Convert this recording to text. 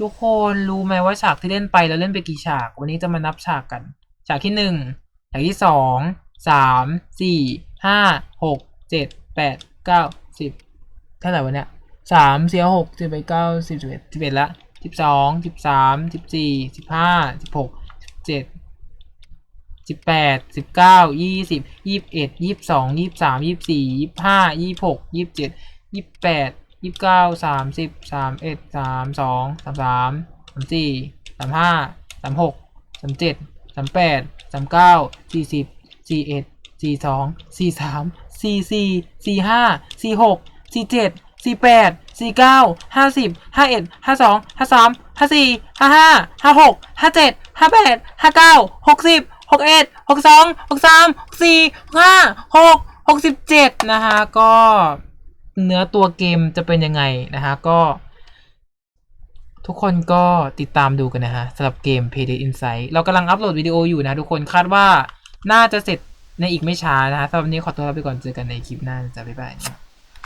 ทุกคนรู้ไหมว่าฉากที่เล่นไปแล้วเล่นไปกี่ฉาก วันนี้จะมานับฉากกัน ฉากที่หนึ่งฉากที่สองสามสี่ห้าหกเจ็ดแปดเก้าสิบเท่าไหร่วะเนี่ยสามสี่หกสิบไปเก้าสิบสิบเอ็ดสิบเอ็ดละสิบสองสิบสามสิบสี่สิบห้าสิบหกสิบเจ็ดสิบแปดสิบเก้ายี่สิบยี่สิบเอ็ดยี่สิบสองยี่สิบสามยี่สิบสี่ยี่สิบห้ายี่สิบหกยี่สิบเจ็ดยี่สิบแปด ยี่สิบเก้าสามสิบสามเอ็ดสามสองสามสามสามสี่สามห้าสามหกสามเจ็ดสามแปดสามเก้าสี่สิบสี่เอ็ดสี่สองสี่สามสี่สี่สี่ห้าสี่หกสี่เจ็ดสี่แปดสี่เก้าห้าสิบห้าเอ็ดห้าสองห้าสามห้าสี่ห้าห้าห้าหกห้าเจ็ดห้าแปดห้าเก้าหกสิบหกเอ็ดหกสองหกสามหกสี่หกห้าหกหกสิบเจ็ดนะคะก็ เนื้อตัวเกมจะเป็นยังไงนะฮะก็ ทุกคนก็ติดตามดูกันนะฮะสำหรับเกม p a y d a y Insight เรากำลังอัปโหลดวิดีโออยู่นะทุกคนคาดว่าน่าจะเสร็จในอีกไม่ช้านะฮะสำหรับวันนี้ขอตัวลาไปก่อนเจอกันในคลิปหน้าจ้ะบ๊ายบาย